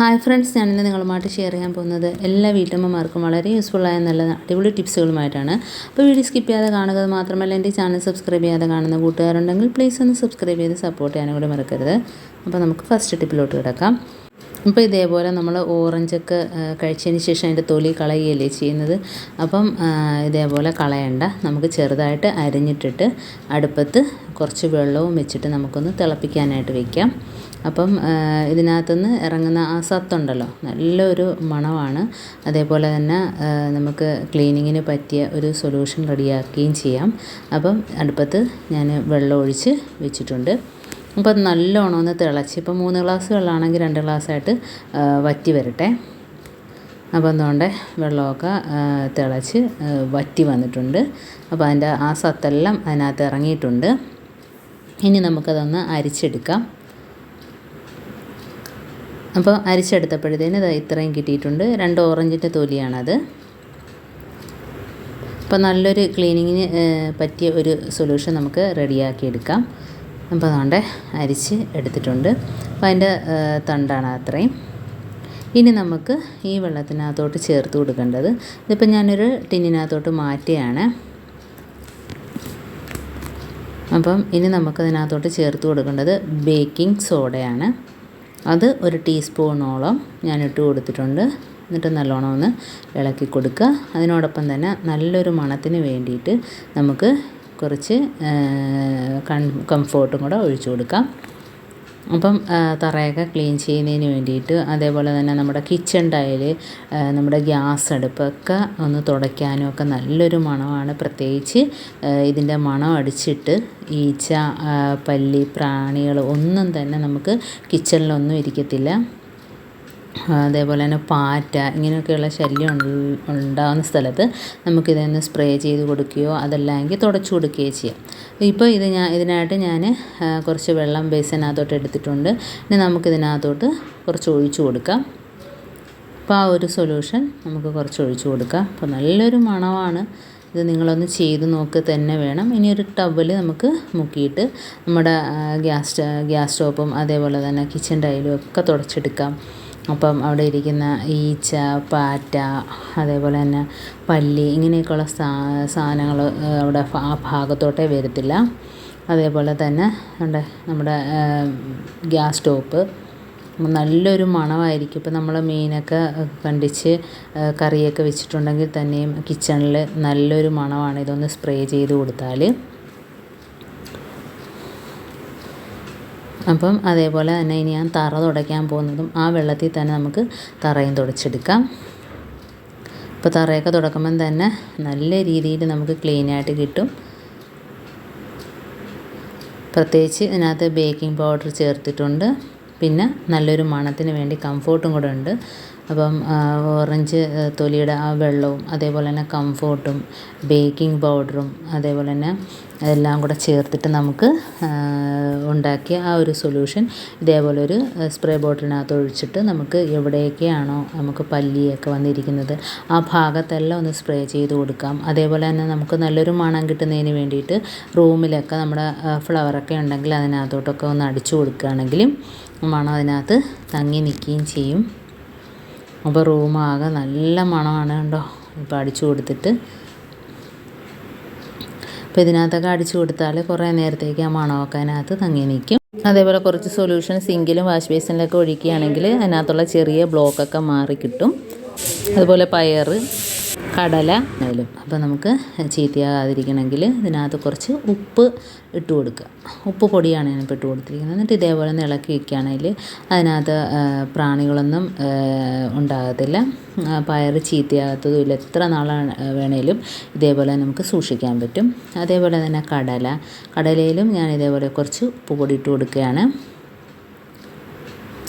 Hi friends ഞാനിന്ന് നിങ്ങളുമായിട്ട് share ചെയ്യാൻ പോകുന്നത് എല്ലാ വീട്ടമ്മമാർക്കും വളരെ യൂസ്ഫുള്ളായ നല്ല അടിപൊളി ടിപ്സുകളുമായിട്ടാണ് അപ്പോൾ വീഡിയോ സ്കിപ്പ് ചെയ്യാതെ കാണുക മാത്രമല്ല എന്റെ ചാനൽ സബ്സ്ക്രൈബ് ചെയ്യാതെ കാണുന്ന കൂട്ടുകാരുണ്ടെങ്കിൽ പ്ലീസ് ഒന്ന് സബ്സ്ക്രൈബ് ചെയ്ത് സപ്പോർട്ട് ചെയ്യാനും കൂടി മറക്കരുത്. അപ്പോൾ നമുക്ക് ഫസ്റ്റ് ടിപ്പിലോട്ട് കിടക്കാം. ഇപ്പോൾ ഇതേപോലെ നമ്മൾ ഓറഞ്ചൊക്കെ കഴിച്ചതിന് ശേഷം അതിന്റെ തൊലി കളയുകയല്ലേ ചെയ്യുന്നത്. അപ്പം ഇതേപോലെ കളയണ്ട. നമുക്ക് ചെറുതായിട്ട് അരിഞ്ഞിട്ടിട്ട് അടുപ്പത്ത് കുറച്ച് വെള്ളവും വെച്ചിട്ട് നമുക്കൊന്ന് തിളപ്പിക്കാനായിട്ട് വെക്കാം. അപ്പം ഇതിനകത്തുനിന്ന് ഇറങ്ങുന്ന ആ സത്തുണ്ടല്ലോ നല്ലൊരു മണമാണ്. അതേപോലെ തന്നെ നമുക്ക് ക്ലീനിങ്ങിന് പറ്റിയ ഒരു സൊല്യൂഷൻ റെഡിയാക്കുകയും ചെയ്യാം. അപ്പം അടുപ്പത്ത് ഞാൻ വെള്ളം ഒഴിച്ച് വെച്ചിട്ടുണ്ട്. അപ്പം നല്ലോണം ഒന്ന് തിളച്ച് ഇപ്പം മൂന്ന് ഗ്ലാസ് വെള്ളമാണെങ്കിൽ രണ്ട് ഗ്ലാസ്സായിട്ട് വറ്റി വരട്ടെ. അപ്പോൾ എന്തുകൊണ്ട് വെള്ളമൊക്കെ തിളച്ച് വറ്റി വന്നിട്ടുണ്ട്. അപ്പോൾ അതിന്റെ ആ സത്തെല്ലാം അതിനകത്ത് ഇറങ്ങിയിട്ടുണ്ട്. ഇനി നമുക്കതൊന്ന് അരിച്ചെടുക്കാം. അപ്പോൾ അരിച്ചെടുത്തപ്പോഴത്തേന് ഇത് ഇത്രയും കിട്ടിയിട്ടുണ്ട്. രണ്ട് ഓറഞ്ചിന്റെ തൊലിയാണത്. അപ്പോൾ നല്ലൊരു ക്ലീനിങ്ങിന് പറ്റിയ ഒരു സൊല്യൂഷൻ നമുക്ക് റെഡിയാക്കി എടുക്കാം അപ്പോൾ അതുകൊണ്ട് അരിച്ച് എടുത്തിട്ടുണ്ട്. അപ്പോൾ അതിന്റെ തണ്ടാണ് അത്രയും. ഇനി നമുക്ക് ഈ വെള്ളത്തിനകത്തോട്ട് ചേർത്ത് കൊടുക്കേണ്ടത്. ഇതിപ്പോൾ ഞാനൊരു ടിന്നിനകത്തോട്ട് മാറ്റുകയാണ്. അപ്പം ഇനി നമുക്കതിനകത്തോട്ട് ചേർത്ത് കൊടുക്കേണ്ടത് ബേക്കിംഗ് സോഡയാണ്. അത് ഒരു ടീസ്പൂണോളം ഞാൻ ഇട്ട് കൊടുത്തിട്ടുണ്ട്. എന്നിട്ട് നല്ലോണം ഒന്ന് ഇളക്കി കൊടുക്കുക. അതിനോടൊപ്പം തന്നെ നല്ലൊരു മണത്തിന് വേണ്ടിയിട്ട് നമുക്ക് കുറച്ച് കംഫോർട്ടും കൂടെ ഒഴിച്ചു കൊടുക്കാം. അപ്പം തറയൊക്കെ ക്ലീൻ ചെയ്യുന്നതിന് വേണ്ടിയിട്ട് അതേപോലെ തന്നെ നമ്മുടെ കിച്ചൺ ടൈൽ നമ്മുടെ ഗ്യാസ് അടുപ്പൊക്കെ ഒന്ന് തുടയ്ക്കാനും ഒക്കെ നല്ലൊരു മണമാണ്. പ്രത്യേകിച്ച് ഇതിന്റെ മണം അടിച്ചിട്ട് ഈച്ച പല്ലി പ്രാണികൾ ഒന്നും തന്നെ നമുക്ക് കിച്ചണിലൊന്നും ഇരിക്കത്തില്ല. അതേപോലെ തന്നെ പാറ്റ ഇങ്ങനെയൊക്കെയുള്ള ശല്യം ഉണ്ടാകുന്ന സ്ഥലത്ത് നമുക്കിതൊന്ന് സ്പ്രേ ചെയ്ത് കൊടുക്കുകയോ അതല്ലെങ്കിൽ തുടച്ചു കൊടുക്കുകയോ ചെയ്യാം. ഇപ്പോൾ ഇത് ഞാൻ ഇതിനായിട്ട് ഞാൻ കുറച്ച് വെള്ളം ബേസിനകത്തോട്ട് എടുത്തിട്ടുണ്ട്. ഇനി നമുക്കിതിനകത്തോട്ട് കുറച്ച് ഒഴിച്ചു കൊടുക്കാം. അപ്പോൾ ആ ഒരു സൊല്യൂഷൻ നമുക്ക് കുറച്ച് ഒഴിച്ചു കൊടുക്കാം. അപ്പോൾ നല്ലൊരു മണമാണ്. ഇത് നിങ്ങളൊന്ന് ചെയ്ത് നോക്ക് തന്നെ വേണം. ഇനി ഒരു ടവൽ നമുക്ക് മുക്കിയിട്ട് നമ്മുടെ ഗ്യാസ് ഗ്യാസ് സ്റ്റോപ്പും അതേപോലെ തന്നെ കിച്ചൺ ടൈലും ഒക്കെ തുടച്ചെടുക്കാം. അപ്പം അവിടെ ഇരിക്കുന്ന ഈച്ച പാറ്റ അതേപോലെ തന്നെ പല്ലി ഇങ്ങനെയൊക്കെയുള്ള സാധനങ്ങൾ അവിടെ ആ ഭാഗത്തോട്ടേ വരത്തില്ല. അതേപോലെ തന്നെ നമ്മുടെ നമ്മുടെ ഗ്യാസ് സ്റ്റോപ്പ്. നല്ലൊരു മണമായിരിക്കും. ഇപ്പം നമ്മൾ മീനൊക്കെ കണ്ടിച്ച് കറിയൊക്കെ വെച്ചിട്ടുണ്ടെങ്കിൽ തന്നെയും കിച്ചണിൽ നല്ലൊരു മണമാണ് ഇതൊന്ന് സ്പ്രേ ചെയ്ത് കൊടുത്താൽ. അപ്പം അതേപോലെ തന്നെ ഇനി ഞാൻ തറ തുടയ്ക്കാൻ പോകുന്നതും ആ വെള്ളത്തിൽ തന്നെ നമുക്ക് തറയും തുടച്ചെടുക്കാം. ഇപ്പോൾ തറയൊക്കെ തുടക്കുമ്പം തന്നെ നല്ല രീതിയിൽ നമുക്ക് ക്ലീനായിട്ട് കിട്ടും. പ്രത്യേകിച്ച് ഇതിനകത്ത് ബേക്കിംഗ് പൗഡർ ചേർത്തിട്ടുണ്ട്. പിന്നെ നല്ലൊരു മണത്തിന് വേണ്ടി കംഫോർട്ടും കൂടെ ഉണ്ട്. അപ്പം ഓറഞ്ച് തൊലിയുടെ ആ വെള്ളവും അതേപോലെ തന്നെ കംഫോർട്ടും ബേക്കിംഗ് പൗഡറും അതേപോലെ തന്നെ എല്ലാം കൂടെ ചേർത്തിട്ട് നമുക്ക് ഉണ്ടാക്കിയ ആ ഒരു സൊല്യൂഷൻ ഇതേപോലെ ഒരു സ്പ്രേ ബോട്ടിലിനകത്ത് ഒഴിച്ചിട്ട് നമുക്ക് എവിടെയൊക്കെയാണോ നമുക്ക് പല്ലിയൊക്കെ വന്നിരിക്കുന്നത് ആ ഭാഗത്തെല്ലാം ഒന്ന് സ്പ്രേ ചെയ്ത് കൊടുക്കാം. അതേപോലെ തന്നെ നമുക്ക് നല്ലൊരു മണം കിട്ടുന്നതിന് വേണ്ടിയിട്ട് റൂമിലൊക്കെ നമ്മുടെ ഫ്ലവറൊക്കെ ഉണ്ടെങ്കിൽ അതിനകത്തോട്ടൊക്കെ ഒന്ന് അടിച്ചു കൊടുക്കുകയാണെങ്കിലും മണം അതിനകത്ത് തങ്ങി നിൽക്കുകയും ചെയ്യും. അപ്പോൾ റൂമാകെ നല്ല മണമാണ് കണ്ടോ? ഇപ്പോൾ അടിച്ചു കൊടുത്തിട്ട് അപ്പോൾ ഇതിനകത്തൊക്കെ അടിച്ചു കൊടുത്താൽ കുറേ നേരത്തേക്ക് ആ മണമൊക്കെ അതിനകത്ത് തങ്ങി നിൽക്കും. അതേപോലെ കുറച്ച് സൊല്യൂഷൻ സിങ്കിലും വാഷ് ബേസിനിലൊക്കെ ഒഴിക്കുകയാണെങ്കിൽ അതിനകത്തുള്ള ചെറിയ ബ്ലോക്കൊക്കെ മാറി കിട്ടും. അതുപോലെ പയർ കടല ആയാലും അപ്പോൾ നമുക്ക് ചീത്തയാകാതിരിക്കണമെങ്കിൽ ഇതിനകത്ത് കുറച്ച് ഉപ്പ് ഇട്ട് കൊടുക്കുക. ഉപ്പ് പൊടിയാണ് ഞാനിപ്പോൾ ഇട്ട് കൊടുത്തിരിക്കുന്നത്. എന്നിട്ട് ഇതേപോലെ ഒന്ന് ഇളക്കി വയ്ക്കുകയാണെങ്കിൽ അതിനകത്ത് പ്രാണികളൊന്നും ഉണ്ടാകത്തില്ല. പയർ ചീത്തയാകത്തതുമില്ല എത്ര നാളാണ് വേണേലും ഇതേപോലെ നമുക്ക് സൂക്ഷിക്കാൻ പറ്റും. അതേപോലെ തന്നെ കടല. കടലയിലും ഞാൻ ഇതേപോലെ കുറച്ച് ഉപ്പ് പൊടി ഇട്ട് കൊടുക്കുകയാണ്.